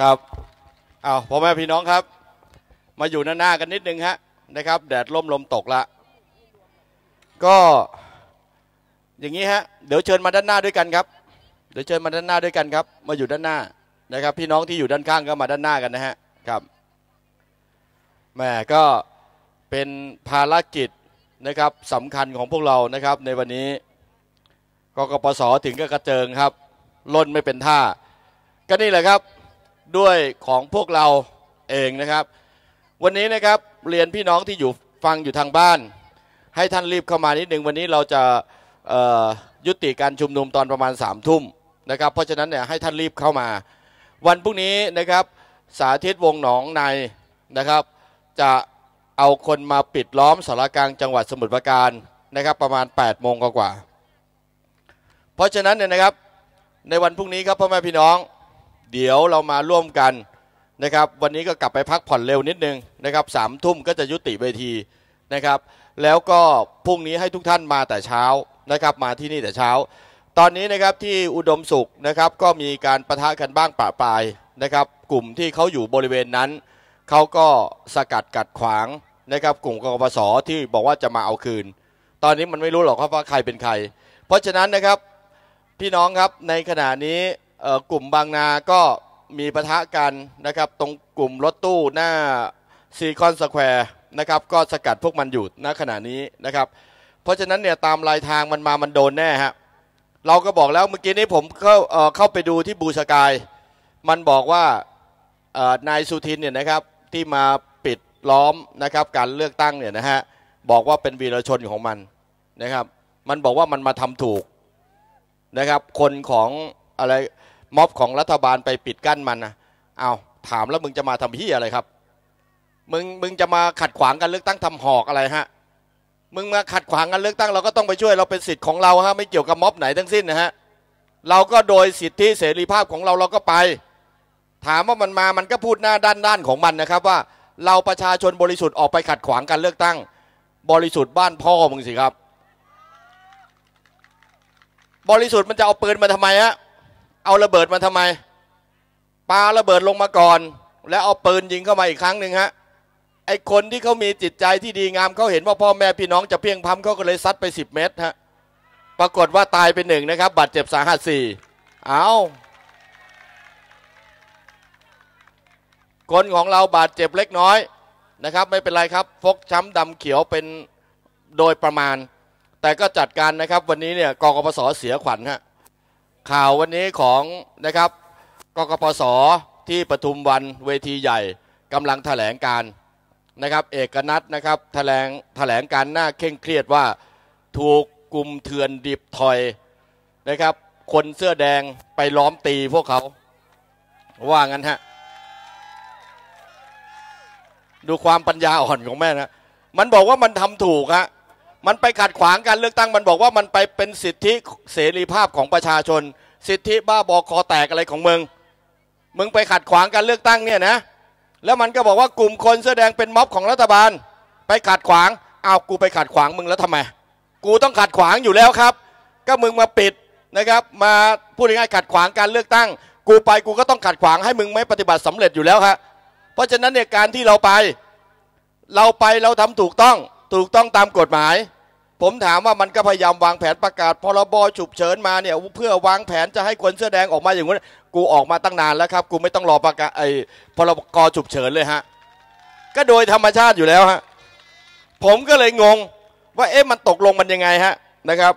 ครับอ้าวพ่อแม่พี่น้องครับ มาอยู่หน้าๆกันนิดนึงฮะนะครับ แดดร่มลมตกละก็อย่างนี้ฮะเดี๋ยวเชิญมาด้านหน้าด้วยกันครับ เดี๋ยวเชิญมาด้านหน้าด้วยกันครับ มาอยู่ด้านหน้านะครับ พี่น้องที่อยู่ด้านข้างก็มาด้านหน้ากันนะฮะครับแหม่ก็เป็นภารกิจนะครับสำคัญของพวกเรานะครับ ในวันนี้กกปสถึงก็กระเจิงครับล้นไม่เป็นท่า ก็นี่แหละครับ ด้วยของพวกเราเองนะครับ วันนี้นะครับเรียนพี่น้องที่อยู่ฟังอยู่ทางบ้าน ให้ท่านรีบเข้ามานิดหนึ่งวันนี้เราจะยุติการชุมนุมตอนประมาณ3ามทุ่มนะครับ เพราะฉะนั้นเนี่ยให้ท่านรีบเข้ามา วันพรุ่งนี้นะครับสาธิตวงหนองในนะครับ จะเอาคนมาปิดล้อมสารกลางจังหวัดสมุทรปราการนะครับ ประมาณ8โมงกว่า เพราะฉะนั้นเนี่ยนะครับในวันพรุ่งนี้ครับพ่อแม่พี่น้อง เดี๋ยวเรามาร่วมกันนะครับ วันนี้ก็กลับไปพักผ่อนเร็วนิดนึงนะครับสามทุ่มก็จะยุติเวทีนะครับ แล้วก็พรุ่งนี้ให้ทุกท่านมาแต่เช้านะครับมาที่นี่แต่เช้า ตอนนี้นะครับที่อุดมสุขนะครับก็มีการประทะกันบ้างปะปลายนะครับ กลุ่มที่เขาอยู่บริเวณนั้นเขาก็สกัดกัดขวางนะครับกลุ่มกกปสที่บอกว่าจะมาเอาคืน ตอนนี้มันไม่รู้หรอกครับว่าใครเป็นใคร เพราะฉะนั้นนะครับพี่น้องครับในขณะนี้ กลุ่มบางนาก็มีปะทะกันนะครับ ตรงกลุ่มรถตู้หน้าซีคอนสแควร์นะครับ ก็สกัดพวกมันอยู่ณขณะนี้นะครับ เพราะฉะนั้นเนี่ยตามลายทางมันมามันโดนแน่ฮะเราก็บอกแล้วเมื่อกี้นี้ผมเข้าเข้าไปดูที่บูสกาย มันบอกว่านายสุทินเนี่ยนะครับที่มาปิดล้อมนะครับการเลือกตั้งเนี่ยนะฮะบอกว่าเป็นวีรชนของมันนะครับ มันบอกว่ามันมาทำถูกนะครับ คนของอะไร ม็อบของรัฐบาลไปปิดกั้นมันนะเอาถามแล้วมึงจะมาทำพี่อะไรครับ มึงมึงจะมาขัดขวางการเลือกตั้งทำหอกอะไรฮะ มึงมาขัดขวางการเลือกตั้งเราก็ต้องไปช่วยเราเป็นสิทธิ์ของเราฮะไม่เกี่ยวกับม็อบไหนทั้งสิ้นนะฮะเราก็โดยสิทธิเสรีภาพของเราเราก็ไป ถามว่ามันมามันก็พูดหน้าด้านด้านของมันนะครับว่าเราประชาชนบริสุทธิ์ออกไปขัดขวางการเลือกตั้ง บริสุทธิ์บ้านพ่อมึงสิครับ บริสุทธิ์มันจะเอาปืนมาทำไมฮะ เอาระเบิดมาทำไมปาระเบิดลงมาก่อน แล้วเอาปืนยิงเข้ามาอีกครั้งหนึ่งฮะไอคนที่เขามีจิตใจที่ดีงามเขาเห็นว่าพ่อแม่พี่น้องจะเพียงพำเขาก็เลยซัดไปสิบเมตรฮะปรากฏว่าตายไปหนึ่งนะครับบาดเจ็บสาหัสสี่เอาคนของเราบาดเจ็บเล็กน้อยนะครับ ไม่เป็นไรครับ ฟกช้ำดำเขียวเป็นโดยประมาณ แต่ก็จัดการนะครับ วันนี้เนี่ยกกปสเสียขวัญฮะ ข่าววันนี้ของนะครับกกปสที่ปทุมวันเวทีใหญ่กำลังแถลงการนะครับเอกนัทนะครับแถลงแถลงการหน้าเคร่งเครียดว่าถูกกลุ่มเถื่อนดิบถอยนะครับคนเสื้อแดงไปล้อมตีพวกเขาว่างั้นฮะดูความปัญญาอ่อนของแม่นะมันบอกว่ามันทำถูกฮะ มันไปขัดขวางการเลือกตั้งมันบอกว่ามันไปเป็นสิทธิเสรีภาพของประชาชน สิทธิบ้าบอคอแตกอะไรของมึงมึงไปขัดขวางการเลือกตั้งเนี่ยนะแล้วมันก็บอกว่ากลุ่มคนเสื้อแดงเป็นม็อบของรัฐบาล ไปขัดขวางเอากูไปขัดขวางมึงแล้วทำไม กูต้องขัดขวางอยู่แล้วครับ ก็มึงมาปิดนะครับมาพูดง่ายๆขัดขวางการเลือกตั้ง กูไปกูก็ต้องขัดขวางให้มึงไม่ปฏิบัติสำเร็จอยู่แล้วครับเพราะฉะนั้นเนี่ยการที่เราไป เราไปเราทำถูกต้อง ถูกต้องตามกฎหมาย ผมถามว่ามันก็พยายามวางแผนประกาศพรบฉุกเฉินมาเนี่ยเพื่อวางแผนจะให้คนเสื้อแดงออกมาอย่างนี้นกูออกมาตั้งนานแล้วครับ กูไม่ต้องรอประกาศไอ้พรบฉุกเฉินเลยฮะก็โดยธรรมชาติอยู่แล้วฮะผมก็เลยงงว่าเอ๊ะมันตกลงมันยังไงฮะนะครับ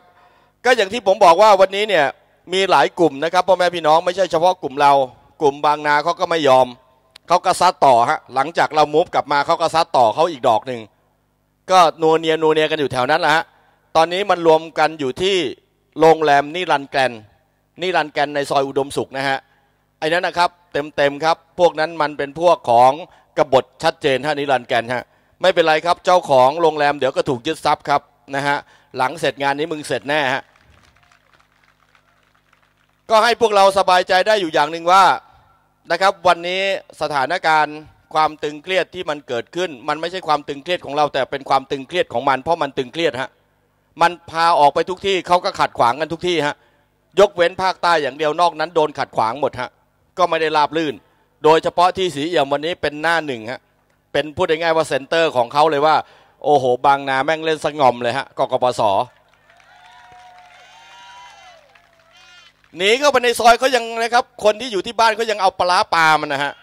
ก็อย่างที่ผมบอกว่าวันนี้เนี่ยมีหลายกลุ่มนะครับพ่อแม่พี่น้องไม่ใช่เฉพาะกลุ่มเรา กลุ่มบางนาเขาก็ไม่ยอมเขาก็ซัดต่อฮะหลังจากเรามูฟกลับมาเขาก็ซัดต่อเขาอีกดอกหนึ่ง ก็นัวเนียนัวเนียกันอยู่แถวนั้นแหละฮะตอนนี้มันรวมกันอยู่ที่โรงแรมนิรันแกนนิรันแกนในซอยอุดมสุขนะฮะไอ้นั้นนะครับเต็มเต็มครับ พวกนั้นมันเป็นพวกของกบฏชัดเจนฮะนิรันแกนฮะไม่เป็นไรครับเจ้าของโรงแรมเดี๋ยวก็ถูกยึดทรัพย์ครับนะฮะหลังเสร็จงานนี้มึงเสร็จแน่ฮะก็ให้พวกเราสบายใจได้อยู่อย่างหนึ่งว่านะครับ วันนี้สถานการณ์ ความตึงเครียดที่มันเกิดขึ้น มันไม่ใช่ความตึงเครียดของเรา แต่เป็นความตึงเครียดของมัน เพราะมันตึงเครียดฮะมันพาออกไปทุกที่เขาก็ขัดขวางกันทุกที่ฮะยกเว้นภาคใต้อย่างเดียวนอกนั้นโดนขัดขวางหมดฮะก็ไม่ได้ราบลื่น โดยเฉพาะที่สีเอี่ยมวันนี้เป็นหน้าหนึ่งฮะเป็นพูดง่ายๆว่าเซ็นเตอร์ของเขาเลยว่า โอ้โห บางนาแม่งเล่นสงอมเลยฮะกกปสหนีเข้าไปในซอยเขายังนะครับ คนที่อยู่ที่บ้านเขายังเอาปลาปลามันนะฮะ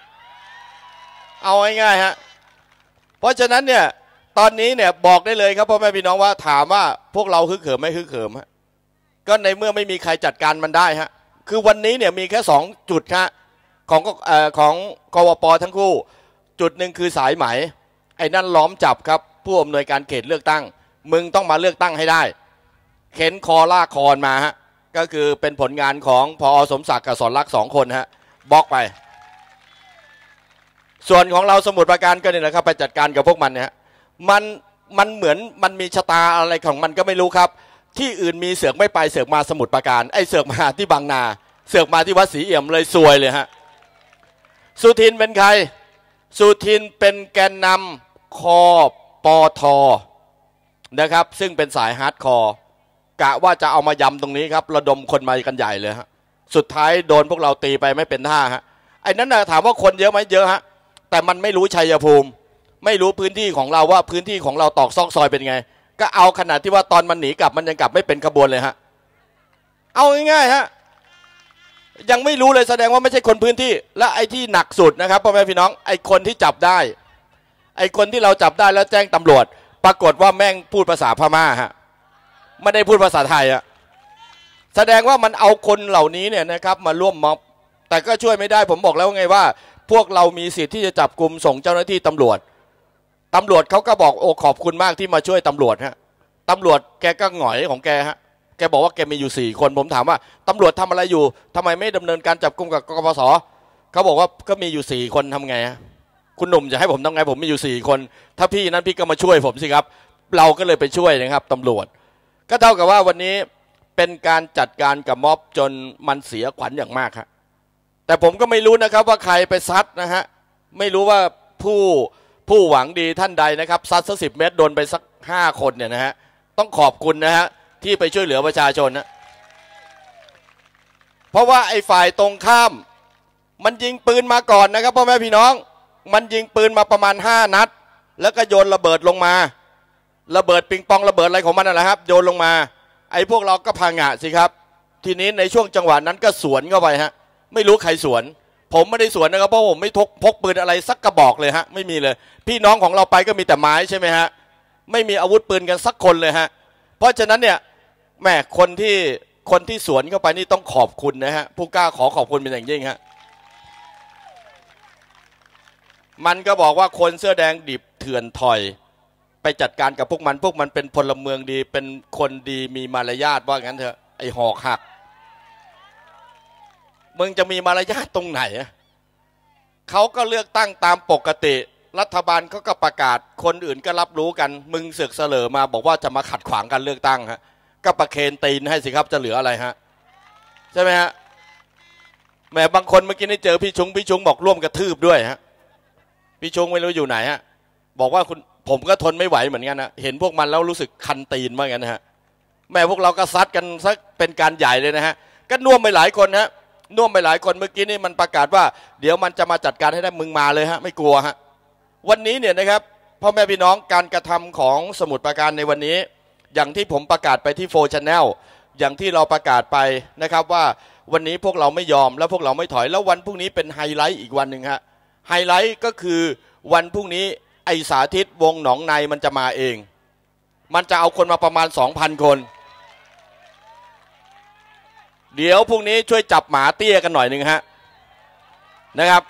เอาง่ายๆฮะเพราะฉะนั้นเนี่ยตอนนี้เนี่ยบอกได้เลยครับพ่อแม่พี่น้องว่าถามว่าพวกเราฮึกเหิมไม่ฮึกเหิมฮะก็ในเมื่อไม่มีใครจัดการมันได้ฮะคือวันนี้เนี่ยมีแค่สองจุดฮะของเอ่อของกวปทั้งคู่ จุดหนึ่งคือสายไหม ไอ้นั่นล้อมจับครับ ผู้อำนวยการเขตเลือกตั้ง มึงต้องมาเลือกตั้งให้ได้ เข็นคอลากคอนมาฮะก็คือเป็นผลงานของพอสมศักดิ์กับสอนรักสองคนฮะบล็อกไป ส่วนของเราสมุดประการก็เนี่ยนะครับไปจัดการกับพวกมันเนี่ยมันมันเหมือนมันมีชะตาอะไรของมันก็ไม่รู้ครับ ที่อื่นมีเสือกไม่ไปเสือกมาสมุดประการไอ้เสือกมาที่บางนา เสือกมาที่วัดศรีเอี่ยมเลยซวยเลยฮะสุทินเป็นใคร สุทินเป็นแกนนำคอปอทอนะครับ ซึ่งเป็นสายฮาร์ดคอร์กะว่าจะเอามายำตรงนี้ครับ ระดมคนมากันใหญ่เลยฮะสุดท้ายโดนพวกเราตีไปไม่เป็นท่าฮะไอ้นั้นนะถามว่าคนเยอะไหมเยอะฮะ แต่มันไม่รู้ชัยภูมิ ไม่รู้พื้นที่ของเราว่าพื้นที่ของเราตอกซอกซอยเป็นไง ก็เอาขนาดที่ว่าตอนมันหนีกลับมันยังกลับไม่เป็นขบวนเลยฮะ เอาง่ายๆฮะยังไม่รู้เลยแสดงว่าไม่ใช่คนพื้นที่ และไอ้ที่หนักสุดนะครับพ่อแม่พี่น้องไอ้คนที่จับได้ ไอ้คนที่เราจับได้แล้วแจ้งตำรวจ ปรากฏว่าแม่งพูดภาษาพม่าฮะไม่ได้พูดภาษาไทยอะแสดงว่ามันเอาคนเหล่านี้เนี่ยนะครับมาร่วมม็อบ แต่ก็ช่วยไม่ได้ผมบอกแล้วไงว่า พวกเรามีสิทธิ์ที่จะจับกลุ่มส่งเจ้าหน้าที่ตำรวจตำรวจเขาก็บอกโอ้ขอบคุณมากที่มาช่วยตำรวจฮะตำรวจแกก็หงอยของแกฮะแกบอกว่าแกมีอยู่สี่คนผมถามว่าตำรวจทำอะไรอยู่ทำไมไม่ดำเนินการจับกลุ่มกับกปสเขาบอกว่าก็มีอยู่สี่คนทำไงฮะคุณหนุ่มจะให้ผมทำไงผมมีอยู่สี่คน ถ้าพี่นั้นพี่ก็มาช่วยผมสิครับ เราก็เลยไปช่วยนะครับตำรวจ ก็เท่ากับว่าวันนี้เป็นการจัดการกับม็อบจนมันเสียขวัญอย่างมากครับ แต่ผมก็ไม่รู้นะครับว่าใครไปซัดนะฮะไม่รู้ว่าผู้ผู้หวังดีท่านใดนะครับซัดสักสิบเมตรโดนไปสักห้าคนเนี่ยนะฮะต้องขอบคุณนะฮะที่ไปช่วยเหลือประชาชนนะเพราะว่าไอ้ฝ่ายตรงข้าม มันยิงปืนมาก่อนนะครับพ่อแม่พี่น้อง มันยิงปืนมาประมาณห้านัด แล้วก็โยนระเบิดลงมา ระเบิดปิงปองระเบิดอะไรของมันนั่นแหละครับ โยนลงมา ไอ้พวกเราก็พังงะสิครับ ทีนี้ในช่วงจังหวะนั้นก็สวนเข้าไปฮะ ไม่รู้ใครสวน ผมไม่ได้สวนนะครับเพราะผมไม่ทกพกปืนอะไรสักกระบอกเลยฮะไม่มีเลย พี่น้องของเราไปก็มีแต่ไม้ใช่ไหมฮะไม่มีอาวุธปืนกันสักคนเลยฮะเพราะฉะนั้นเนี่ยแม่คนที่คนที่สวนเข้าไปนี่ต้องขอบคุณนะฮะผู้กล้าขอขอบคุณเป็นอย่างยิ่งฮะมันก็บอกว่าคนเสื้อแดงดิบเถื่อนถอย ไปจัดการกับพวกมันพวกมันเป็นพลเมืองดี เป็นคนดีมีมารยาทว่างั้นเถอะไอหอกหัก มึงจะมีมารยาทตรงไหนเขาก็เลือกตั้งตามปกติ รัฐบาลเขาก็ประกาศคนอื่นก็รับรู้กัน มึงเสือกเสลอมาบอกว่าจะมาขัดขวางการเลือกตั้งฮะก็ประเคนตีนให้สิครับจะเหลืออะไรฮะใช่ไหมฮะแหมบางคนเมื่อกี้นี่เจอพี่ชุงพี่ชุงบอกร่วมกระทืบด้วยฮะพี่ชงไม่รู้อยู่ไหนฮะ บอกว่าคุณผมก็ทนไม่ไหวเหมือนกันนะเห็นพวกมันแล้วรู้สึกคันตีนมากกันนะฮะแม่พวกเราก็ซัดกันสักเป็นการใหญ่เลยนะฮะก็น่วมไปหลายคนฮะ น่วมไปหลายคนเมื่อกี้นี่มันประกาศว่า เดี๋ยวมันจะมาจัดการให้ได้มึงมาเลยฮะ ไม่กลัวฮะวันนี้เนี่ยนะครับพ่อแม่พี่น้องการกระทำของสมุดประการในวันนี้ อย่างที่ผมประกาศไปที่โฟชแนลอย่างที่เราประกาศไปนะครับว่าวันนี้พวกเราไม่ยอมแล้วพวกเราไม่ถอยแล้ววันพรุ่งนี้เป็นไฮไลท์อีกวันหนึ่งฮะไฮไลท์ก็คือวันพรุ่งนี้ไอสาธิตวงหนองในมันจะมาเอง มันจะเอาคนมาประมาณ 2,000 คน เดี๋ยวพรุ่งนี้ช่วยจับหมาเตี้ยกันหน่อยหนึ่งฮะนะครับ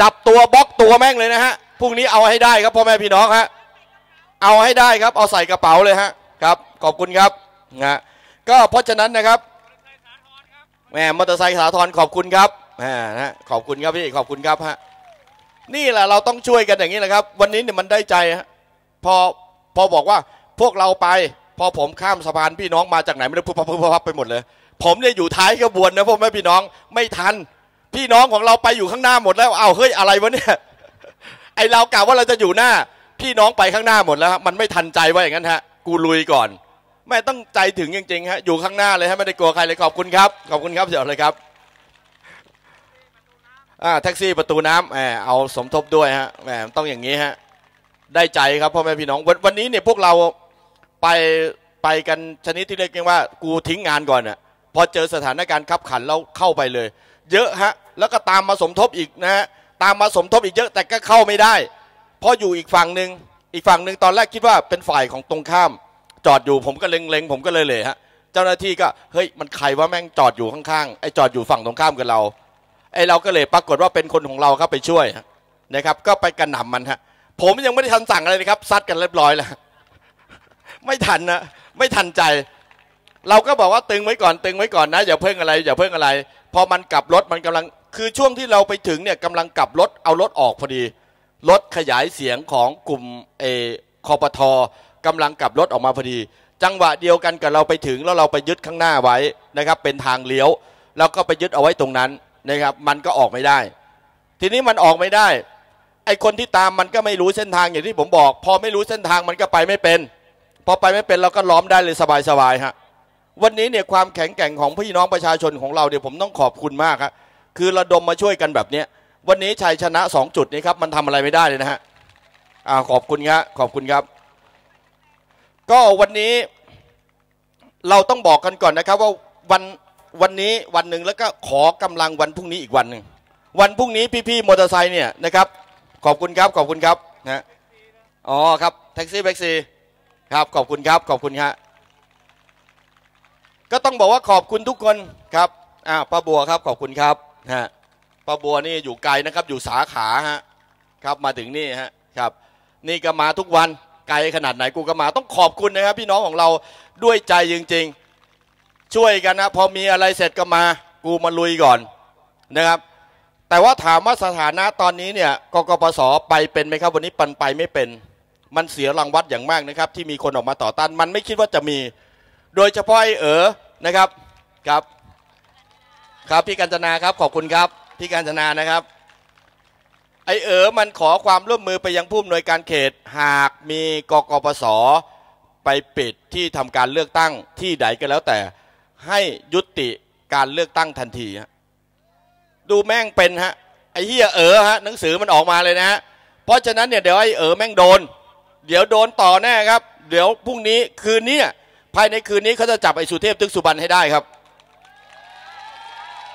จับตัวบล็อกตัวแม่งเลยนะฮะพรุ่งนี้เอาให้ได้ครับพ่อแม่พี่น้องฮะเอาให้ได้ครับ เอาใส่กระเป๋าเลยฮะครับขอบคุณครับนะก็เพราะฉะนั้นนะครับแหมมอเตอร์ไซค์สาธรขอบคุณครับแหมนะขอบคุณครับพี่ขอบคุณครับฮะนี่แหละเราต้องช่วยกันอย่างนี้แหละครับ วันนี้เนี่ยมันได้ใจฮะพอพอบอกว่าพวกเราไป พอผมข้ามสะพานพี่น้องมาจากไหนไม่รู้พุบพับพุบพับไปหมดเลย ผมเนี่ยอยู่ท้ายขบวนนะพ่อแม่พี่น้องไม่ทัน พี่น้องของเราไปอยู่ข้างหน้าหมดแล้วเอาเฮ้ยอะไรวะเนี่ยไอเรากล่าวว่าเราจะอยู่หน้า พี่น้องไปข้างหน้าหมดแล้ว มันไม่ทันใจว่าอย่างนั้นฮะ กูลุยก่อนแม่ต้องใจถึงจริงๆฮะอยู่ข้างหน้าเลยฮะไม่ได้กลัวใครเลยขอบคุณครับขอบคุณครับเดี๋ยวเลยครับอ่าแท็กซี่ประตูน้ำแหมเอาสมทบด้วยฮะแหมต้องอย่างนี้ฮะได้ใจครับพ่อแม่พี่น้องวันวันนี้เนี่ยพวกเราไปไปกันชนิดที่เรียกกันว่า กูทิ้งงานก่อนอะ พอเจอสถานการณ์ขับขันเราเข้าไปเลย เยอะฮะแล้วก็ตามมาสมทบอีกนะฮะตามมาสมทบอีกเยอะแต่ก็เข้าไม่ได้ เพราะอยู่อีกฝั่งหนึ่งอีกฝั่งหนึ่งตอนแรกคิดว่าเป็นฝ่ายของตรงข้าม จอดอยู่ผมก็เล็งๆผมก็เลยเลยฮะเจ้าหน้าที่ก็เฮ้ยมันใครว่าแม่งจอดอยู่ข้างๆไอ้จอดอยู่ฝั่งตรงข้ามกับเราไอ้เราก็เลยปรากฏว่าเป็นคนของเราครับไปช่วยนะครับ ก็ไปกระหน่ำมันฮะผมยังไม่ได้ทันสั่งอะไรเลยครับซัดกันเรียบร้อยแล้วไม่ทันนะไม่ทันใจ เราก็บอกว่าตึงไว้ก่อนตึงไว้ก่อนนะอย่าเพิ่งอะไรอย่าเพิ่งอะไร พอมันกลับรถมันกำลังคือช่วงที่เราไปถึงเนี่ยกำลังกลับรถเอารถออกพอดีรถขยายเสียงของกลุ่มเอคอปทกำลังกลับรถออกมาพอดี จังหวะเดียวกันกับเราไปถึงแล้วเราไปยึดข้างหน้าไว้นะครับ เป็นทางเลี้ยวแล้วก็ไปยึดเอาไว้ตรงนั้นนะครับ มันก็ออกไม่ได้ ทีนี้มันออกไม่ได้ ไอคนที่ตามมันก็ไม่รู้เส้นทางอย่างที่ผมบอก พอไม่รู้เส้นทางมันก็ไปไม่เป็น พอไปไม่เป็นเราก็ล้อมได้เลยสบายๆฮะ วันนี้เนี่ยความแข็งแกร่งของพี่น้องประชาชนของเราเนี่ยผมต้องขอบคุณมากครับคือระดมมาช่วยกันแบบเนี้ยวันนี้ชัยชนะสองจุดนี้ครับมันทำอะไรไม่ได้เลยนะฮะอ่าขอบคุณครับขอบคุณครับ ก็วันนี้เราต้องบอกกันก่อนนะครับ ว่าวันวันนี้วันหนึ่งแล้วก็ขอกำลังวันพรุ่งนี้อีกวันหนึ่งวันพรุ่งนี้พี่ๆมอเตอร์ไซค์เนี่ยนะครับ ขอบคุณครับขอบคุณครับนะอ๋อครับแท็กซี่แบ็กซีครับขอบคุณครับขอบคุณครับ ก็ต้องบอกว่าขอบคุณทุกคนครับอ่าป้าบัวครับขอบคุณครับฮะป้าบัวนี่อยู่ไกลนะครับอยู่สาขาฮะครับมาถึงนี่ฮะครับ นี่ก็มาทุกวันไกลขนาดไหนกูก็มาต้องขอบคุณนะครับ พี่น้องของเราด้วยใจจริง ๆ ช่วยกันนะพอมีอะไรเสร็จก็มา กูมาลุยก่อนนะครับ แต่ว่าถามว่าสถานะตอนนี้เนี่ยกกปสไปเป็นไหมครับ วันนี้ปันไปไม่เป็น มันเสียรางวัลอย่างมากนะครับ ที่มีคนออกมาต่อต้านมันไม่คิดว่าจะมี โดยเฉพาะไอ้เอ๋อ นะครับครับ ครับพี่กัญจนาครับขอบคุณครับพี่กัญจนานะครับ ไอเอ๋อมันขอความร่วมมือไปยังผู้อำนวยการเขตหากมีกกปสไปปิดที่ทำการเลือกตั้งที่ใดก็แล้วแต่ ให้ยุติการเลือกตั้งทันทีฮะดูแม่งเป็นฮะไอเฮียเอ๋อฮะหนังสือมันออกมาเลยนะฮะเพราะฉะนั้นเนี่ยเดี๋ยวไอเอ๋อแม่งโดน เดี๋ยวโดนต่อแน่ครับ เดี๋ยวพรุ่งนี้คืนนี้ ภายในคืนนี้เขาจะจับไอสุเทพตึกสุบรรณให้ได้ครับ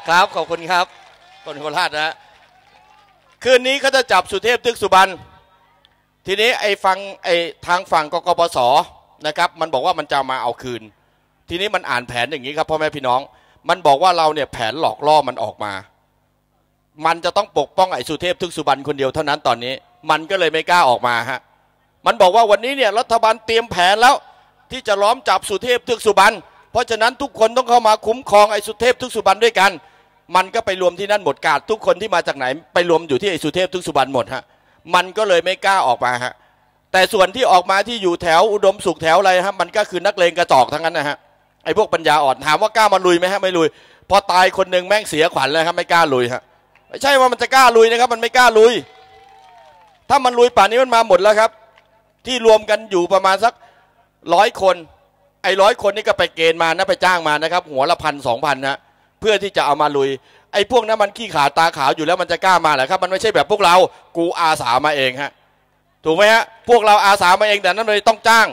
ครับขอบคุณครับคนโคราชนะฮะคืนนี้เขาจะจับสุเทพตึกสุบรรณทีนี้ไอ้ฟังไอ้ทางฝั่งกกปสนะครับมันบอกว่ามันจะมาเอาคืน ทีนี้มันอ่านแผนอย่างนี้ครับพ่อแม่พี่น้อง มันบอกว่าเราเนี่ยแผนหลอกล่อมันออกมา มันจะต้องปกป้องไอ้สุเทพทึกสุบรรณคนเดียวเท่านั้นตอนนี้ มันก็เลยไม่กล้าออกมาฮะมันบอกว่าวันนี้เนี่ยรัฐบาลเตรียมแผนแล้ว ที่จะล้อมจับสุเทพทึกสุบรรณเพราะฉะนั้นทุกคนต้องเข้ามาคุ้มครองไอ้สุเทพทึกสุบรรณด้วยกัน มันก็ไปรวมที่นั่นหมดกาดทุกคนที่มาจากไหน ไปรวมอยู่ที่ไอ้สุเทพทึกสุบรรณหมดฮะมันก็เลยไม่กล้าออกมาฮะแต่ส่วนที่ออกมาที่อยู่แถวอุดมสุขแถวอะไรฮะมันก็คือนักเลงกระจอกทั้งนั้นนะฮะไอ้พวกปัญญาอ่อนถามว่ากล้ามาลุยไหมฮะไม่ลุย พอตายคนหนึ่งแม่งเสียขวัญเลยครับไม่กล้าลุยฮะไม่ใช่ว่ามันจะกล้าลุยนะครับ มันไม่กล้าลุย ถ้ามันลุยป่านนี้มันมาหมดแล้วครับ ที่รวมกันอยู่ประมาณสัก ร้อยคน ไอ้ร้อยคนนี่ก็ไปเกณฑ์มานะไปจ้างมานะครับ หัวละพันสองพันนะเพื่อที่จะเอามาลุย ไอ้พวกนั้นมันขี้ขาตาขาวอยู่แล้วมันจะกล้ามาเหรอครับ มันไม่ใช่แบบพวกเรากูอาสามาเองฮะถูกไหมฮะพวกเราอาสามาเองแต่นั้นเลยต้องจ้าง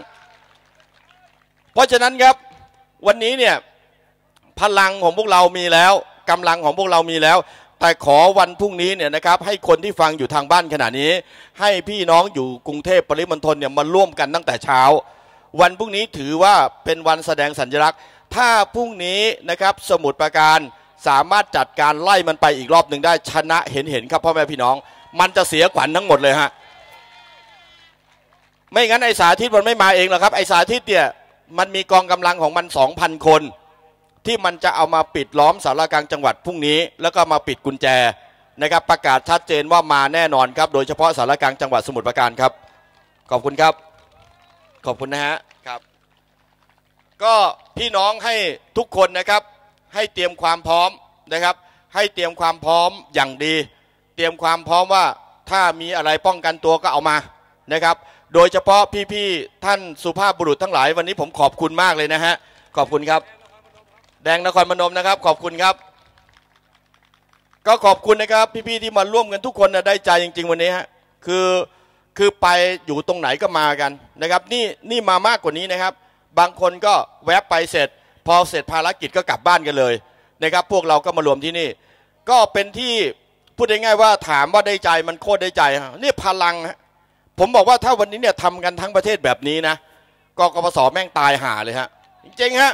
เพราะฉะนั้นครับวันนี้เนี่ยพลังของพวกเรามีแล้วกำลังของพวกเรามีแล้ว แต่ขอวันพรุ่งนี้เนี่ยนะครับให้คนที่ฟังอยู่ทางบ้านขณะนี้ ให้พี่น้องอยู่กรุงเทพปริมณฑลเนี่ยมาร่วมกันตั้งแต่เช้า วันพรุ่งนี้ถือว่าเป็นวันแสดงสัญลักษณ์ ถ้าพรุ่งนี้นะครับสมุดประการสามารถจัดการไล่มันไปอีกรอบหนึ่งได้ชนะเห็นเห็นครับพ่อแม่พี่น้อง มันจะเสียขวัญทั้งหมดเลยฮะไม่งั้นไอสาธิตมันไม่มาเองหรอกครับไอสาธิตเนี่ยมันมีกองกำลังของมันสองพันคน ที่มันจะเอามาปิดล้อมสารกลางจังหวัดพรุ่งนี้ แล้วก็มาปิดกุญแจนะครับประกาศชัดเจนว่ามาแน่นอนครับ โดยเฉพาะสารกลางจังหวัดสมุทรปราการครับ ขอบคุณครับ ขอบคุณนะฮะครับ ก็พี่น้องให้ทุกคนนะครับ ให้เตรียมความพร้อมนะครับ ให้เตรียมความพร้อมอย่างดี เตรียมความพร้อมว่าถ้ามีอะไรป้องกันตัวก็เอามานะครับ โดยเฉพาะพี่ๆท่านสุภาพบุรุษทั้งหลาย วันนี้ผมขอบคุณมากเลยนะฮะขอบคุณครับ แดงนครพนมนะครับ ขอบคุณครับ ก็ขอบคุณนะครับ พี่ๆที่มาร่วมกันทุกคนนะได้ใจจริง ๆ วันนี้ฮะคือ คือไปอยู่ตรงไหนก็มากันนะครับ นี่นี่มามากกว่านี้นะครับ บางคนก็แวบไปเสร็จ พอเสร็จภารกิจก็กลับบ้านกันเลยนะครับ พวกเราก็มารวมที่นี่ ก็เป็นที่พูดง่ายๆว่าถามว่าได้ใจมันโคตรได้ใจนี่พลังฮะผมบอกว่าถ้าวันนี้เนี่ยทำกันทั้งประเทศแบบนี้นะกกปสแม่งตายห่าเลยฮะจริงๆฮะ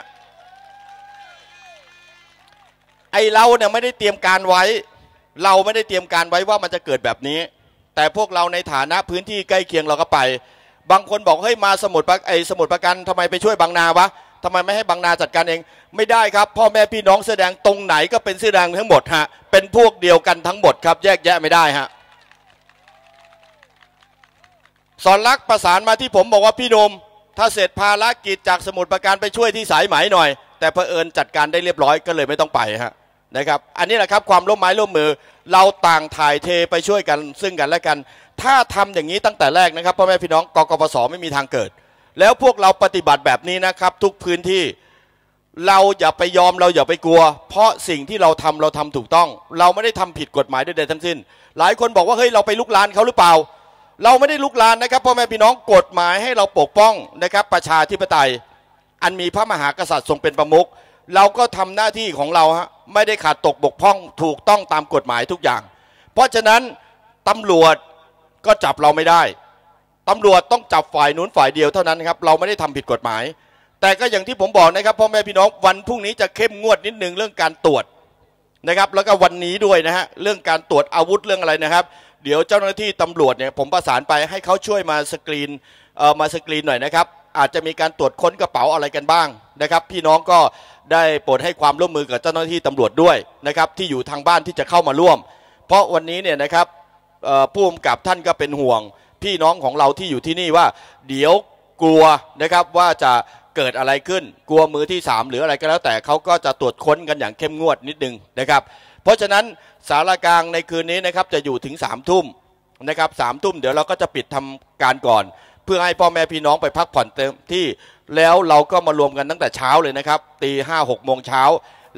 ไอเราเนี่ยไม่ได้เตรียมการไว้ เราไม่ได้เตรียมการไว้ว่ามันจะเกิดแบบนี้ แต่พวกเราในฐานะพื้นที่ใกล้เคียงเราก็ไป บางคนบอกเฮ้ยมาสมุดประไอสมุดประกันทำไมไปช่วยบางนาวะทำไมไม่ให้บางนาจัดการเอง ไม่ได้ครับ พ่อแม่พี่น้องแสอแดงตรงไหนก็เป็นเสื้อแดงทั้งหมดฮะเป็นพวกเดียวกันทั้งหมดครับ แยกแยะไม่ได้ฮะสอนรักประสานมาที่ผมบอกว่าพี่นมถ้าเสร็จภารกิจจากสมุดประการไปช่วยที่สายไหมหน่อย แต่เผอิญจัดการได้เรียบร้อยก็เลยไม่ต้องไปฮะ นะครับอันนี้แหละครับความร่วมไม้ร่วมมือเราต่างถ่ายเทไปช่วยกันซึ่งกันและกัน ถ้าทำอย่างนี้ตั้งแต่แรกนะครับพ่อแม่พี่น้องกกปสไม่มีทางเกิด แล้วพวกเราปฏิบัติแบบนี้นะครับ ทุกพื้นที่เราอย่าไปยอมเราอย่าไปกลัว เพราะสิ่งที่เราทำเราทำถูกต้อง เราไม่ได้ทำผิดกฎหมายใดๆทั้งสิ้น หลายคนบอกว่าเฮ้ยเราไปลุกลานเขาหรือเปล่า เราไม่ได้ลุกลานนะครับพ่อแม่พี่น้องกฎหมายให้เราปกป้องนะครับประชาธิปไตย อันมีพระมหากษัตริย์ทรงเป็นประมุขเราก็ทำหน้าที่ของเราฮะไม่ได้ขาดตกบกพร่องถูกต้องตามกฎหมายทุกอย่าง เพราะฉะนั้นตำรวจก็จับเราไม่ได้ตำรวจต้องจับฝ่ายนู้นฝ่ายเดียวเท่านั้นครับเราไม่ได้ทำผิดกฎหมาย แต่ก็อย่างที่ผมบอกนะครับพ่อแม่พี่น้องวันพรุ่งนี้จะเข้มงวดนิดนึงเรื่องการตรวจนะครับ แล้วก็วันนี้ด้วยนะฮะเรื่องการตรวจอาวุธเรื่องอะไรนะครับ เดี๋ยวเจ้าหน้าที่ตำรวจเนี่ยผมประสานไปให้เขาช่วยมาสกรีนเอ่อมาสกรีนหน่อยนะครับ อาจจะมีการตรวจค้นกระเป๋าอะไรกันบ้างนะครับ พี่น้องก็ได้โปรดให้ความร่วมมือกับเจ้าหน้าที่ตำรวจด้วยนะครับที่อยู่ทางบ้านที่จะเข้ามาร่วม เพราะวันนี้เนี่ยนะครับผู้กำกับท่านก็เป็นห่วง พี่น้องของเราที่อยู่ที่นี่ว่า เดี๋ยวกลัวนะครับว่าจะเกิดอะไรขึ้น กลัวมือที่ 3 หรืออะไรก็แล้วแต่เขาก็จะตรวจค้นกันอย่างเข้มงวดนิดนึงนะครับเพราะฉะนั้นสารกลางในคืนนี้นะครับจะอยู่ถึง3ามทุ่มนะครับสามทุ่มเดี๋ยวเราก็จะปิดทำการก่อน เพื่อให้พ่อแม่พี่น้องไปพักผ่อนเต็มที่แล้วเราก็มารวมกันตั้งแต่เช้าเลยนะครับตีห้าหกโมงเช้า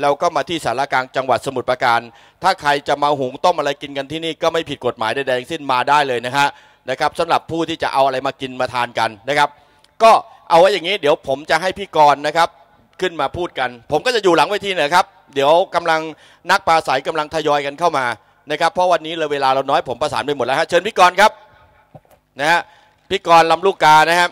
เราก็มาที่สารกลางจังหวัดสมุทรปราการ ถ้าใครจะมาหุงต้มอะไรกินกันที่นี่ก็ไม่ผิดกฎหมายใดๆทั้งสิ้นมาได้เลยนะฮะนะครับสำหรับผู้ที่จะเอาอะไรมากินมาทานกันนะครับ ก็เอาไว้อย่างนี้เดี๋ยวผมจะให้พี่กรณ์นะครับขึ้นมาพูดกัน ผมก็จะอยู่หลังเวทีนะครับ เดี๋ยวกำลังนักปราศัยกำลังทยอยกันเข้ามานะครับ เพราะวันนี้เราเวลาเราน้อยผมประสานไปหมดแล้วฮะเชิญพี่กรณ์ครับนะฮะ พี่กรณ์ลำลูกกานะครับ